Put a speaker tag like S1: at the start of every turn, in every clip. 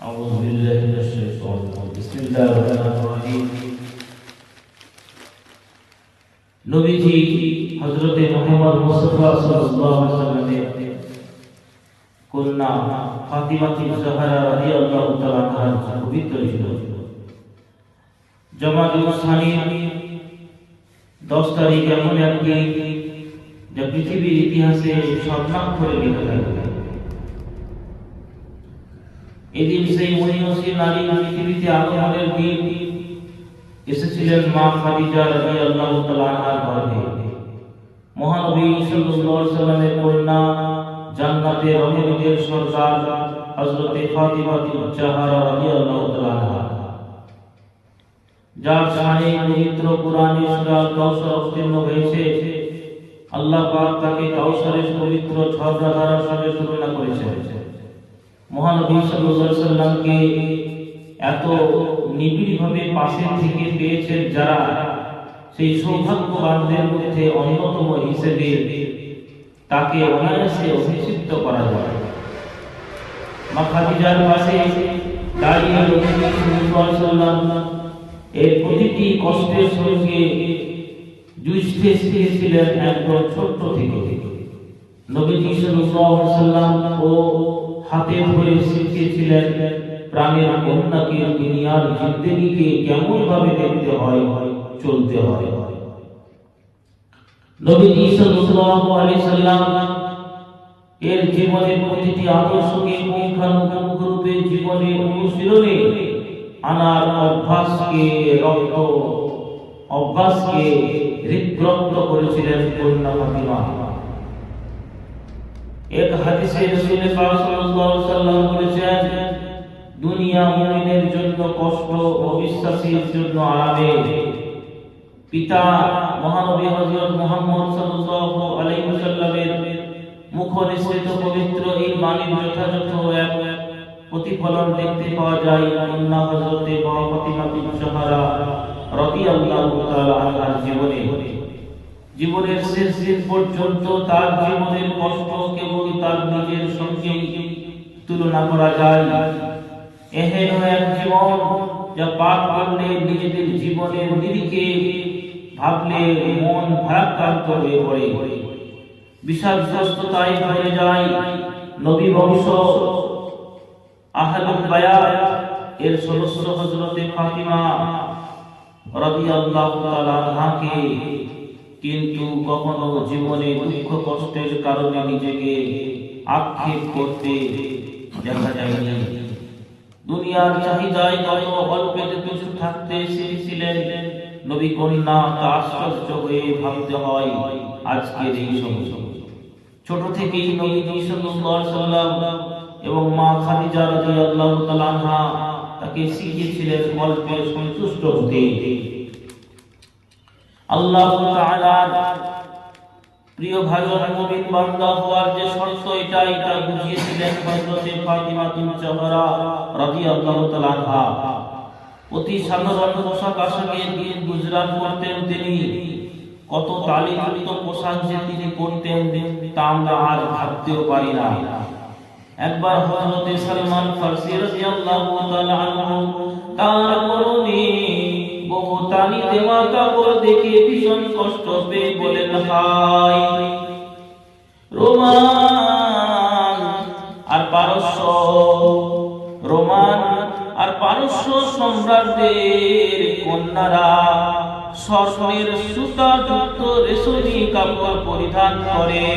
S1: أعوذ بالله من الشيطان الرجيم بسم الله الرحمن الرحيم নবীজি হযরতে মুহাম্মদ মুস্তাফা সাল্লাল্লাহু আলাইহি ওয়াসাল্লামের কন্যা ফাতিমা জাহরা রাদিয়াল্লাহু তাআলা আনহা পবিত্র ছিল জমাতুল সানি 10 তারিখ এমন একটি যা পৃথিবীর ইতিহাসে স্বর্ণাক্ষরে লেখা থাকে এদিন সেই মহিষী নারী পৃথিবীতে আগমনের দিন এসেছিলেন মা খাদিজা রাদিয়াল্লাহু তাআলা আনহার গর্ভে। মহানবী সাল্লাল্লাহু সাল্লামের কন্যা, জান্নাতে রমণীদের সরদার হযরত ফাতিমা জাহরা রাদিয়াল্লাহু তাআলা যার শানে পবিত্র কোরআনে সূরা কাউসার অবতীর্ণ হয়েছে, আল্লাহ পাক তাকে কাউসারের পবিত্র ঝর্ণা ধারার সঙ্গে তুলনা করেছেন। মহানবী সাল্লামকে এত নিবিড়ভাবে পাশে থেকে পেয়েছেন যারা সেই সৌভাগ্যবানদের মধ্যে অন্যতম হিসেবে তাকে অনায়াসে অভিষিক্ত করা যায় মা খাদিজার পাশে দাঁড়িয়ে এর প্রতিটি কষ্টের সঙ্গে যুঝতে শিখেছিলেন একদম ছোট্ট থেকে। নবীজি সাল্লাম ও হাতে ধরে শিখিয়েছিলেন প্রাণের কন্যাকে দুনিয়ার জিন্দেগিকে কেমন ভাবে দেখতে হয়, চলতে হয়। নবীজি সাল্লাল্লাহু আলাইহি সাল্লাম এর জীবনের প্রতিটি আদর্শকে পুঙ্খানুপুঙ্খ রূপে জীবনে অনুশীলনে আনার অভ্যাসকে রক্ত, অভ্যাসকে হৃদগ্রন্থ করেছিলেন কন্যা ফাতিমা। এক হাদিসে রাসূল সাল্লাল্লাহু আলাইহি বলেছেন, দুনিয়া মুমিনের জন্য কষ্ট অবিশ্বাসীর জন্য আরামের পিতা মহানবী হযরত মুহাম্মদ সাল্লাল্লাহু আলাইহি ওয়াসাল্লামের মুখনিঃসৃত পবিত্র এই বাণীর যথাযথ এক প্রতিফলন দেখতে পাওয়া যায় কন্যা হযরতে ফাতিমা বিনতে জাহরা রাদিয়াল্লাহু তাআলা আনহার জীবনে। জীবনের শেষ দিন পর্যন্ত তার জীবনের কেবল সঙ্গে তুলনা করা যায়। এহেন এক জীবন যা পাঠ করলে নিজেদের জীবনের নিরিখে ভাবলে মন ভারাক্রান্ত হয়ে পড়ে। বিষাদগ্রস্ততায় ভরে যায় নবী বংশ। আহলুল বায়াত এর সদস্য হযরতে ফাতিমা রাদিয়াল্লাহু তাআলা আনহাকে কিন্তু কখনো জীবনে দুঃখ কষ্টের কারণে নিজেকে আক্ষেপ করতে দেখা যায়নি। দুনিয়ার চাহিদায় কত অল্পেতে তুষ্ট থাকতে শিখেছিলেন নবী কন্যা তা আশ্চর্য হয়ে ভাবতে হয় আজকের এই সময়। ছোট থেকেই সাল্লাল্লাহু আলাইহি সাল্লাম এবং মা খাদিজা রাদিয়াল্লাহু তাআলা আনহা তাকে শিখিয়েছিলেন অল্পে সন্তুষ্ট হতে। আল্লাহ তাআলার প্রিয় ভাজন মুমিন বান্দা হওয়ার যে শর্ত এটা এটা বুঝিয়েছিলেন হযরতে ফাতিমা বিনতে জাহরা রাদিয়াল্লাহু তাআলা আনহা। অতি সাধারণ পোশাক আশাকে দিয়ে গুজরাট করতেন তিনি। কত তালিমযুক্ত পোশাক যে তিনি করতেন তা আমরা আজ ভাবতেও পারি না। একবার হযরতে সালমান ফারসি রাদিয়াল্লাহু তাআলা আনহু তার পরনে তালি দেওয়া কাপড় দেখে ভীষণ কষ্ট পেয়ে বলেন হাই রোমান আর পারস্য, রোমান আর পারস্য সম্রাটদের কন্যারা স্বর্ণের সুতা যুক্ত রেশমি কাপড় পরিধান করে।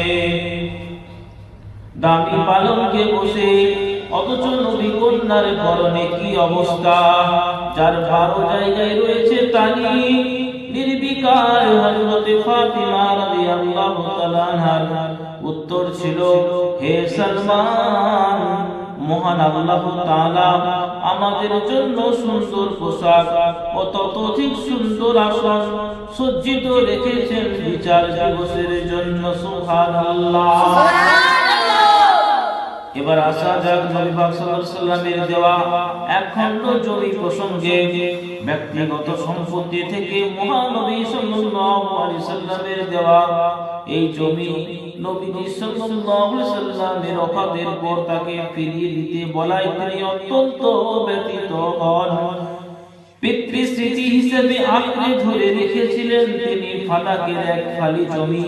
S1: দামি পালঙ্কে বসে অথচ নবী কন্যার পরনে কি অবস্থা? যার বারো জায়গায় রয়েছে তালি নির্বিকার হযরতে ফাতিমা রাদিয়াল্লাহু তাআলা উত্তর ছিল, হে সালমান, মহান আল্লাহ তাআলা, আমাদের জন্য সুন্দর পোশাক ও ততোধিক সুন্দর আসন সজ্জিত রেখেছেন বিচার দিবসের জন্য সুবহানাল্লাহ। এবার আসা যাক নবী পাক সাল্লামের দেওয়া এক খণ্ড জমি প্রসঙ্গে ব্যক্তিগত সম্পত্তি থেকে মহানবী সাল্লাল্লাহু আলাইহি সাল্লামের দেওয়া এই জমি নবীজি সাল্লাল্লাহু আলাইহি সাল্লামের ওফাতের পর তাকে ফিরিয়ে দিতে বলায় তিনি অত্যন্ত ব্যতীত হন। পিতৃস্মৃতি হিসেবে আঁকড়ে ধরে রেখেছিলেন তিনি ফাদাকের এক খালি জমি।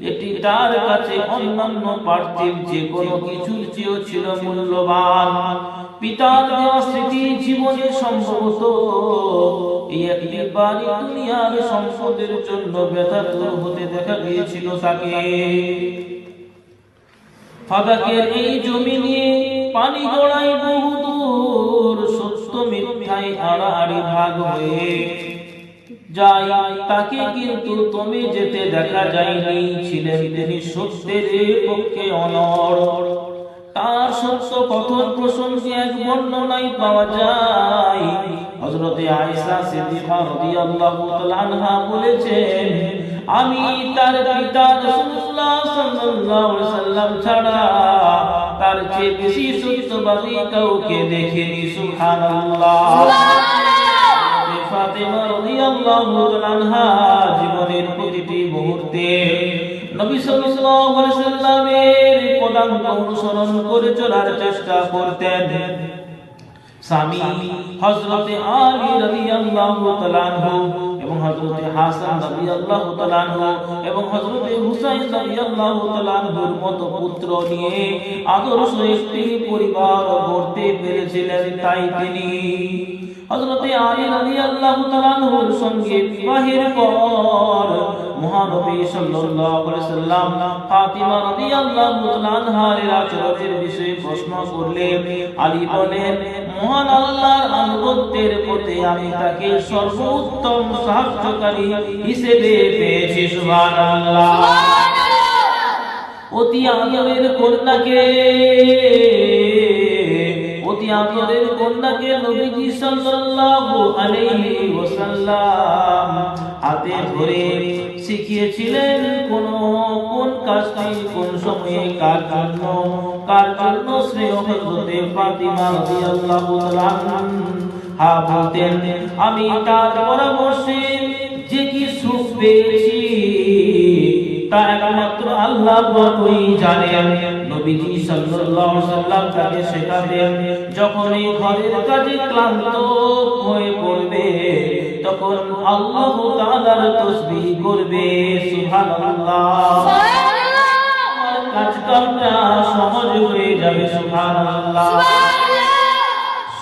S1: এটি তার কাছে অন্যান্য পার্থিব যে কোনো কিছুর চেয়েও ছিল মূল্যবান। পিতার স্মৃতি জীবনে সম্ভবত দুনিয়ার সম্পদের জন্য হতে দেখা গিয়েছিল তাকে। ফাদাকের এই জমি নিয়ে পানি গড়াই বহুদূর সত্য মিথ্যায় আড়াআড়ি ভাগ হয়ে যাই, তাকে কিন্তু তুমি যেতে দেখা যায়নি। ছিলেন তিনি সত্যের পক্ষে অনর তার সত্য কথন প্রসঙ্গে এক বর্ণনায় পাওয়া যায়। হযরতে আয়েশা সিদ্দিকা রাদিয়াল্লাহু তাআলা বলেছেন, আমি তার পিতা রাসূলুল্লাহ সাল্লাল্লাহু আলাইহি সাল্লাম ছাড়া তার চেয়ে বেশি সত্যবাদী কাউকে দেখিনি সুবহানাল্লাহ। ফাতেমা রাদিয়াল্লাহু আনহা জীবনের প্রতিটি মুহূর্তে নবী সাল্লাল্লাহু আলাইহি সাল্লামের পদাঙ্ক অনুসরণ করে চলার চেষ্টা করতেন। স্বামী হযরতে আলী রাদিয়াল্লাহু তাআলা এবং হযরতে হাসান রাদিয়াল্লাহু তাআলা এবং হযরতে হুসাইন রাদিয়াল্লাহু তাআলা আনহুর মতো পুত্র নিয়ে আদর্শ একটি পরিবার গড়তে পেরেছিলেন তাই তিনি হযরতে আলী রাদিয়াল্লাহু তাআলা আনহুর সঙ্গে বিবাহের পর মহানবী সাল্লাল্লাহু আলাইহি সাল্লাম ফাতিমা রাদিয়াল্লাহু তাআলা আনহার আচরণের বিষয়ে প্রশ্ন করলে আলী বলেন মহান আল্লাহর আনুগত্যের পথে আমি তাকে সর্বোত্তম সাহায্যকারী হিসেবে পেয়েছি সুবহানাল্লাহ। অতি আদরের কন্যাকে অতি আদরের কন্যাকে নবীজি সাল্লাল্লাহু আলাইহি ওয়াসাল্লাম হাতে ধরে শিখিয়েছিলেন কোন কোন কাজটি, কোন সময়ে কার জন্য কার জন্য শ্রেয় হযরতে ফাতিমা রাদিয়াল্লাহু তাআলা হা বলতেন, আমি তার পরামর্শে যে কি সুখ পেয়েছি, তা একমাত্র আল্লাহ জানেন। নবীজি সাল্লাল্লাহু সাল্লাম তাকে শেখাতেন যখন এই ঘরের কাজে ক্লান্ত হয়ে পড়বে, তখন আল্লাহ তাআলার তাসবিহ করবে। সুবহানাল্লাহ। সহজ হয়ে যাবে, সুবহানাল্লাহ।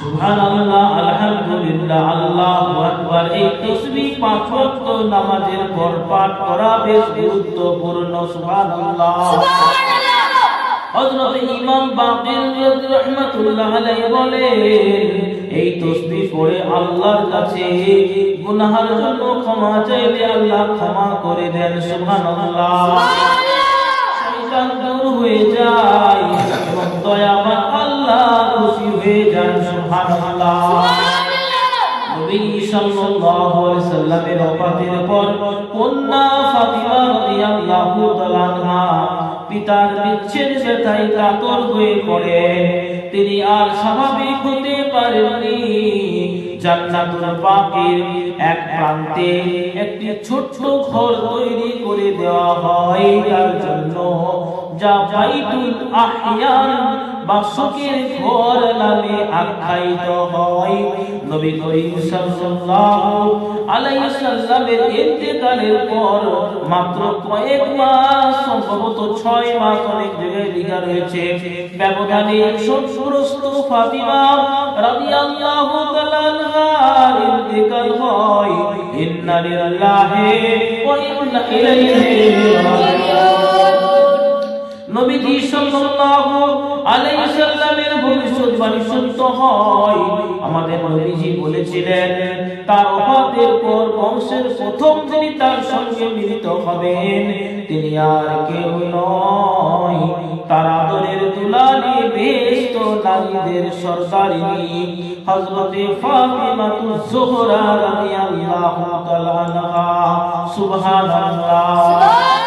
S1: সুবহানাল্লাহ, আলহামদুলিল্লাহ, আল্লাহু আকবার। এই পাঁচ ওয়াক্ত নামাজের পর পাঠ করা বেশ গুরুত্বপূর্ণ, সুবহানাল্লাহ। হযরত ইমাম বাকির রাহমাতুল্লাহ এই তাসবিহ পড়ে আল্লাহর কাছে গুনাহের জন্য ক্ষমা চাইলে আল্লাহ ক্ষমা করে দেন, সুবহানাল্লাহ। দূর হয়ে যায় এবং দয়াবান আল্লাহ খুশি হয়ে যান, সুবহানাল্লাহ। নবী সাল্লাল্লাহু আলাইহি সাল্লামের ওফাতের পর কন্যা ফাতিমা রাদিয়াল্লাহু তাআলা পিতার বিচ্ছেদ ব্যথায় কাতর হয়ে পড়ে। তিনি আর স্বাভাবিক হতে পারেননি। জান্নাতুল পাকের এক প্রান্তে একটি ছোট্ট ঘর তৈরি করে দেওয়া হয়। তার জন্য যা বাইতুল বা শোকের ঘর নামে আখ্যায়িত হয়। নবী করিম সাল্লাল্লাহু আলাইহি সাল্লামের ইন্তেকালের পর মাত্র কয়েক মাস, সম্ভবত ছয় মাস অনেক জায়গায় লেখা রয়েছে। ব্যবধানে শোকগ্রস্ত ফাতিমা রাদিয়াল্লাহু তাআলা আনহার ইন্তেকাল হয়। ইন্না লিল্লাহি ওয়া ইন্না ইলাইহি রাজিউন। নবীজি সাল্লাল্লাহু আলাইহি সাল্লামের ভবিষ্যৎবাণী সত্য হয়। আমাদের নবীজি বলেছিলেন, তার ওফাতের পর বংশের প্রথম যিনি তার সঙ্গে মিলিত হবেন। তিনি আর কেউ নয়। তার আদরের দুলালি বেহেশত নারীদের সরদারিনী, হযরতে ফাতিমাতুজ জোহরা রাদিয়াল্লাহু তাআলা আনহা। সুবহানাল্লাহ।